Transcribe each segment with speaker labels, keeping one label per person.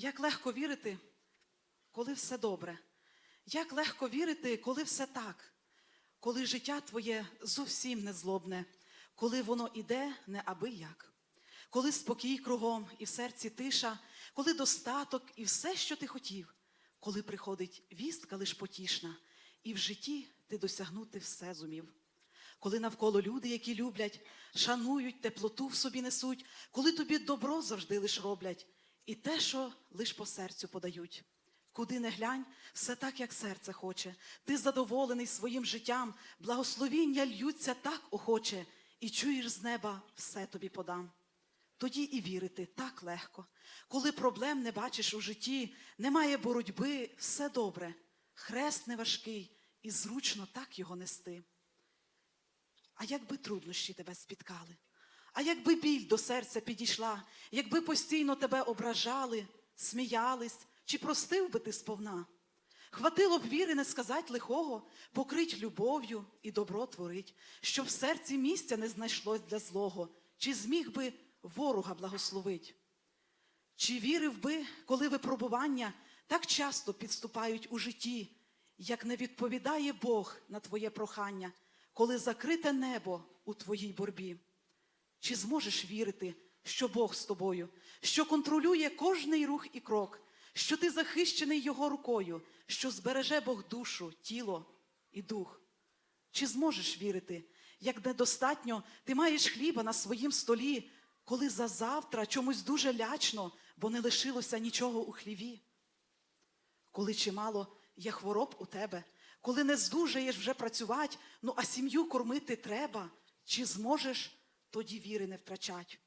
Speaker 1: Як легко вірити, коли все добре. Як легко вірити, коли все так, коли життя твоє зовсім не злобне, коли воно іде не аби як, коли спокій кругом і в серці тиша, коли достаток і все, що ти хотів, коли приходить вістка лиш потішна, і в житті ти досягнути все зумів. Коли навколо люди, які люблять, шанують, теплоту в собі несуть, коли тобі добро завжди лиш роблять, і те, що лиш по серцю подають. Куди не глянь, все так, як серце хоче. Ти задоволений своїм життям, благословіння льються так охоче, і чуєш з неба все тобі подам. Тоді і вірити так легко. Коли проблем не бачиш у житті, немає боротьби, все добре. Хрест не важкий, і зручно так його нести. А якби труднощі тебе спіткали, а якби біль до серця підійшла, якби постійно тебе ображали, сміялись, чи простив би ти сповна? Хватило б віри не сказать лихого, покрить любов'ю і добро творить, щоб в серці місця не знайшлось для злого, чи зміг би ворога благословить? Чи вірив би, коли випробування так часто підступають у житті, як не відповідає Бог на твоє прохання, коли закрите небо у твоїй борбі? Чи зможеш вірити, що Бог з тобою, що контролює кожний рух і крок, що ти захищений Його рукою, що збереже Бог душу, тіло і дух? Чи зможеш вірити, як недостатньо ти маєш хліба на своїм столі, коли за завтра чомусь дуже лячно, бо не лишилося нічого у хліві? Коли чимало є хвороб у тебе, коли не здужаєш вже працювати, ну а сім'ю кормити треба, чи зможеш тоді віри не втрачать?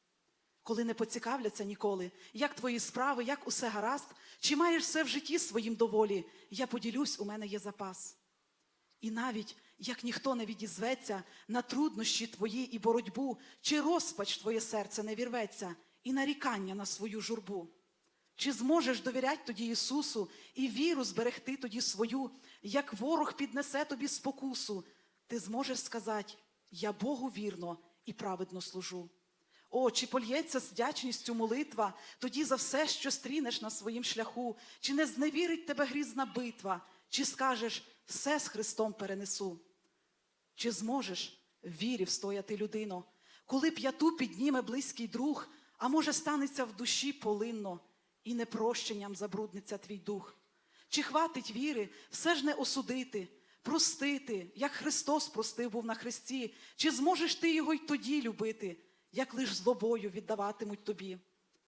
Speaker 1: Коли не поцікавляться ніколи, як твої справи, як усе гаразд, чи маєш все в житті своїм доволі, я поділюсь, у мене є запас. І навіть як ніхто не відізветься на труднощі твої і боротьбу, чи розпач твоє серце не вірветься, і нарікання на свою журбу. Чи зможеш довіряти тоді Ісусу і віру зберегти тоді свою, як ворог піднесе тобі спокусу, ти зможеш сказати: Я Богу вірно і праведно служу. О, чи польється з вдячністю молитва тоді за все, що стрінеш на своїм шляху, чи не зневірить тебе грізна битва, чи скажеш все з Христом перенесу? Чи зможеш в вірі встояти людино, коли п'яту підніме близький друг, а може станеться в душі полинно, і непрощенням забрудниться твій дух? Чи хватить віри все ж не осудити, простити, як Христос простив був на Христі, чи зможеш ти його й тоді любити, як лиш злобою віддаватимуть тобі?